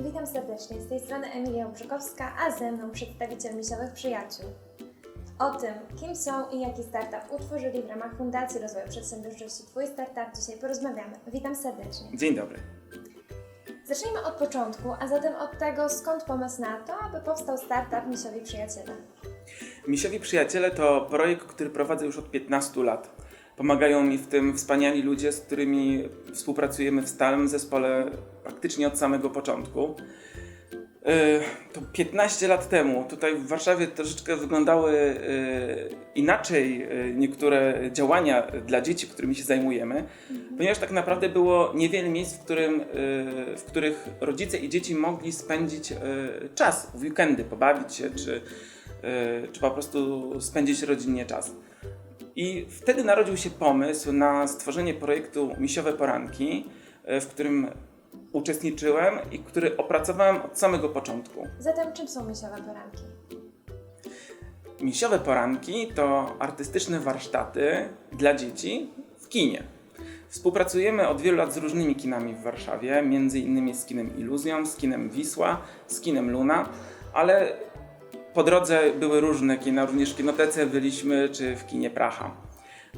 Witam serdecznie, z tej strony Emilia Obrzykowska, a ze mną przedstawiciel Misiowych Przyjaciół. O tym, kim są i jaki startup utworzyli w ramach Fundacji Rozwoju Przedsiębiorczości Twój Startup dzisiaj porozmawiamy. Witam serdecznie. Dzień dobry. Zacznijmy od początku, a zatem od tego, skąd pomysł na to, aby powstał startup Misiowi Przyjaciele. Misiowi Przyjaciele to projekt, który prowadzę już od 15 lat. Pomagają mi w tym wspaniali ludzie, z którymi współpracujemy w stałym zespole praktycznie od samego początku. Yy, To 15 lat temu tutaj w Warszawie troszeczkę wyglądały yy, inaczej yy, niektóre działania dla dzieci, którymi się zajmujemy, ponieważ tak naprawdę było niewiele miejsc, w, którym, w których rodzice i dzieci mogli spędzić czas w weekendy, pobawić się czy, czy po prostu spędzić rodzinnie czas. I wtedy narodził się pomysł na stworzenie projektu Misiowe Poranki, yy, w którym uczestniczyłem i który opracowałem od samego początku. Zatem czym są Misiowe Poranki? Misiowe Poranki to artystyczne warsztaty dla dzieci w kinie. Współpracujemy od wielu lat z różnymi kinami w Warszawie, między innymi z kinem Iluzją, z kinem Wisła, z kinem Luna, ale po drodze były różne kina, również w Kinotece byliśmy, czy w kinie Pracha.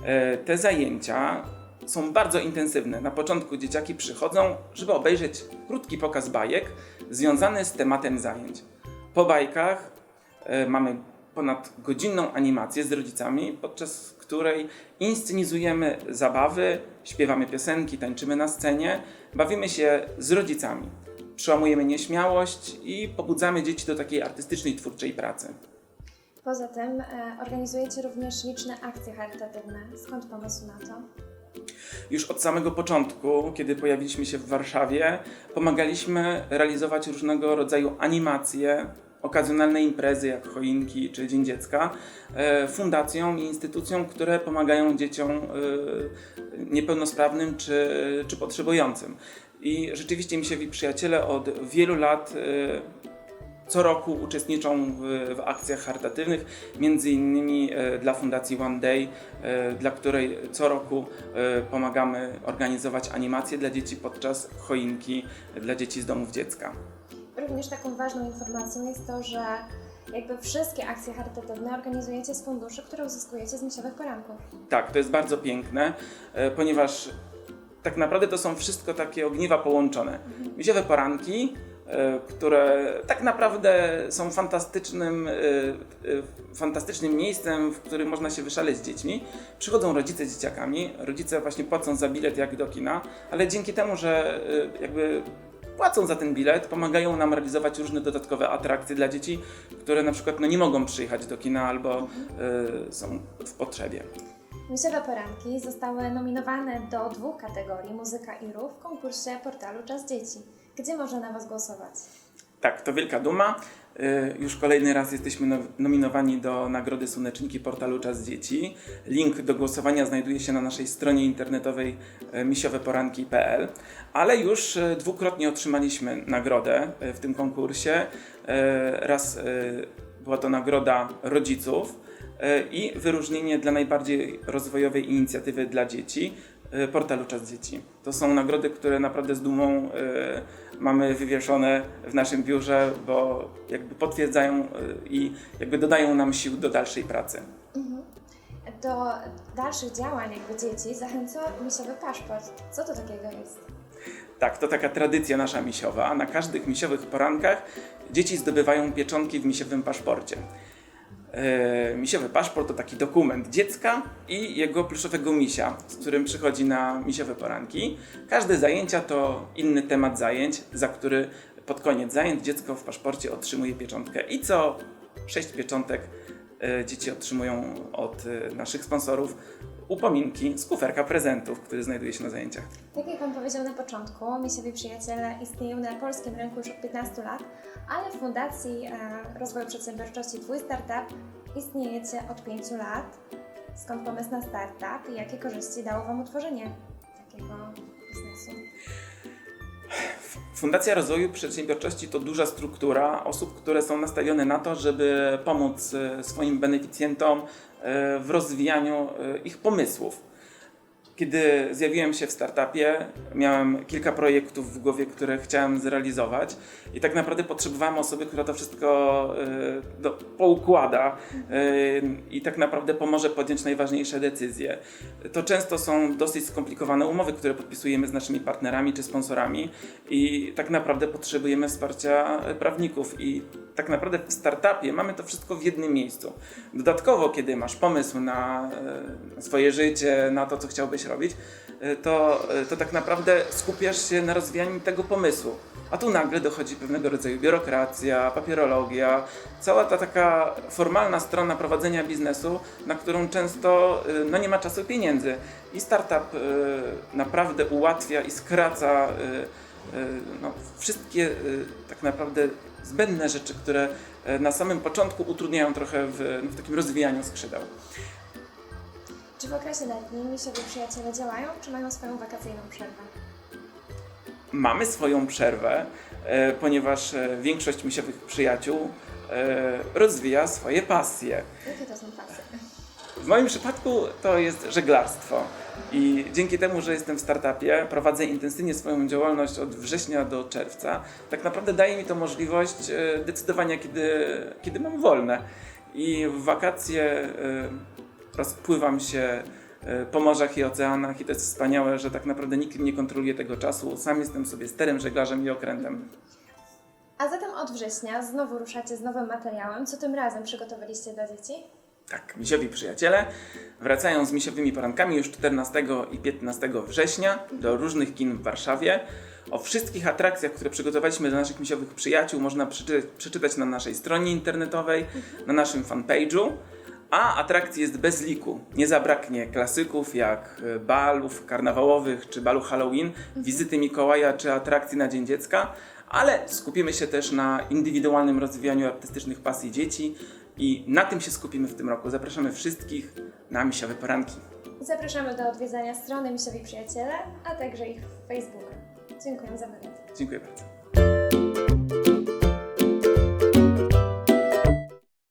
E, Te zajęcia są bardzo intensywne. Na początku dzieciaki przychodzą, żeby obejrzeć krótki pokaz bajek związany z tematem zajęć. Po bajkach e, mamy ponad godzinną animację z rodzicami, podczas której inscenizujemy zabawy, śpiewamy piosenki, tańczymy na scenie, bawimy się z rodzicami. Przełamujemy nieśmiałość i pobudzamy dzieci do takiej artystycznej, twórczej pracy. Poza tym e, organizujecie również liczne akcje charytatywne. Skąd pomysł na to? Już od samego początku, kiedy pojawiliśmy się w Warszawie, pomagaliśmy realizować różnego rodzaju animacje, okazjonalne imprezy jak choinki czy Dzień Dziecka, e, fundacjom i instytucjom, które pomagają dzieciom e, niepełnosprawnym czy, czy potrzebującym. I rzeczywiście Misiowi Przyjaciele od wielu lat e, co roku uczestniczą w, w akcjach charytatywnych, między innymi e, dla Fundacji One Day, e, dla której co roku pomagamy organizować animacje dla dzieci podczas choinki dla dzieci z domów dziecka. Również taką ważną informacją jest to, że jakby wszystkie akcje charytatywne organizujecie z funduszy, które uzyskujecie z misiowych poranków. Tak, to jest bardzo piękne, ponieważ tak naprawdę to są wszystko takie ogniwa połączone. Misiowe poranki, e, które tak naprawdę są fantastycznym, e, e, fantastycznym miejscem, w którym można się wyszaleć z dziećmi. Przychodzą rodzice z dzieciakami, rodzice właśnie płacą za bilet jak do kina, ale dzięki temu, że jakby płacą za ten bilet, pomagają nam realizować różne dodatkowe atrakcje dla dzieci, które na przykład no, nie mogą przyjechać do kina albo e, są w potrzebie. Misiowe poranki zostały nominowane do dwóch kategorii muzyka i ruch w konkursie portalu Czas Dzieci. Gdzie można na Was głosować? Tak, to wielka duma. Y, Już kolejny raz jesteśmy no- nominowani do Nagrody Słoneczniki portalu Czas Dzieci. Link do głosowania znajduje się na naszej stronie internetowej y, misioweporanki.pl. Ale już y, dwukrotnie otrzymaliśmy nagrodę w tym konkursie. Raz była to nagroda rodziców i wyróżnienie dla najbardziej rozwojowej inicjatywy dla dzieci y, portalu Czas Dzieci. To są nagrody, które naprawdę z dumą y, mamy wywieszone w naszym biurze, bo jakby potwierdzają i jakby dodają nam sił do dalszej pracy. Do dalszych działań jakby dzieci zachęca misiowy paszport. Co to takiego jest? Tak, to taka tradycja nasza misiowa. Na każdych misiowych porankach dzieci zdobywają pieczątki w misiowym paszporcie. E, Misiowy paszport to taki dokument dziecka i jego pluszowego misia, z którym przychodzi na misiowe poranki. Każde zajęcia to inny temat zajęć, za który pod koniec zajęć dziecko w paszporcie otrzymuje pieczątkę. I co sześć pieczątek dzieci otrzymują od e, naszych sponsorów upominki z kuferka prezentów, który znajduje się na zajęciach. Tak jak Pan powiedział na początku, misiowi przyjaciele istnieją na polskim rynku już od 15 lat, ale w Fundacji e, Rozwoju Przedsiębiorczości Twój Startup istniejecie od 5 lat. Skąd pomysł na startup i jakie korzyści dało Wam utworzenie takiego biznesu? Fundacja Rozwoju Przedsiębiorczości to duża struktura osób, które są nastawione na to, żeby pomóc e, swoim beneficjentom e, w rozwijaniu e, ich pomysłów. Kiedy zjawiłem się w startupie, miałem kilka projektów w głowie, które chciałem zrealizować i tak naprawdę potrzebowałem osoby, która to wszystko y, do, poukłada y, i tak naprawdę pomoże podjąć najważniejsze decyzje. To często są dosyć skomplikowane umowy, które podpisujemy z naszymi partnerami czy sponsorami i tak naprawdę potrzebujemy wsparcia prawników i tak naprawdę w startupie mamy to wszystko w jednym miejscu. Dodatkowo, kiedy masz pomysł na e, swoje życie, na to, co chciałbyś robić, e, to, e, to tak naprawdę skupiasz się na rozwijaniu tego pomysłu. A tu nagle dochodzi pewnego rodzaju biurokracja, papierologia, cała ta taka formalna strona prowadzenia biznesu, na którą często no, nie ma czasu pieniędzy. I startup naprawdę ułatwia i skraca no, wszystkie e, tak naprawdę zbędne rzeczy, które e, na samym początku utrudniają trochę w, w takim rozwijaniu skrzydeł. Czy w okresie letnim misiowi przyjaciele działają, czy mają swoją wakacyjną przerwę? Mamy swoją przerwę, e, ponieważ e, większość misiowych przyjaciół e, rozwija swoje pasje. Jakie to są pasy? W moim przypadku to jest żeglarstwo. I dzięki temu, że jestem w startupie, prowadzę intensywnie swoją działalność od września do czerwca, tak naprawdę daje mi to możliwość e, decydowania, kiedy, kiedy mam wolne. I w wakacje e, rozpływam się e, po morzach i oceanach i to jest wspaniałe, że tak naprawdę nikt nie kontroluje tego czasu. Sam jestem sobie sterem, żeglarzem i okrętem. A zatem od września znowu ruszacie z nowym materiałem. Co tym razem przygotowaliście dla dzieci? Tak, misiowi przyjaciele wracają z misiowymi porankami już 14 i 15 września do różnych kin w Warszawie. O wszystkich atrakcjach, które przygotowaliśmy dla naszych misiowych przyjaciół, można przeczytać, przeczytać na naszej stronie internetowej, na naszym fanpage'u. A atrakcji jest bez liku. Nie zabraknie klasyków jak e, balów karnawałowych czy balu Halloween, wizyty Mikołaja czy atrakcji na Dzień Dziecka, ale skupimy się też na indywidualnym rozwijaniu artystycznych pasji dzieci i na tym się skupimy w tym roku. Zapraszamy wszystkich na misiowe poranki. Zapraszamy do odwiedzania strony Misiowi Przyjaciele, a także ich Facebooka. Dziękuję za wywiad. Dziękuję bardzo.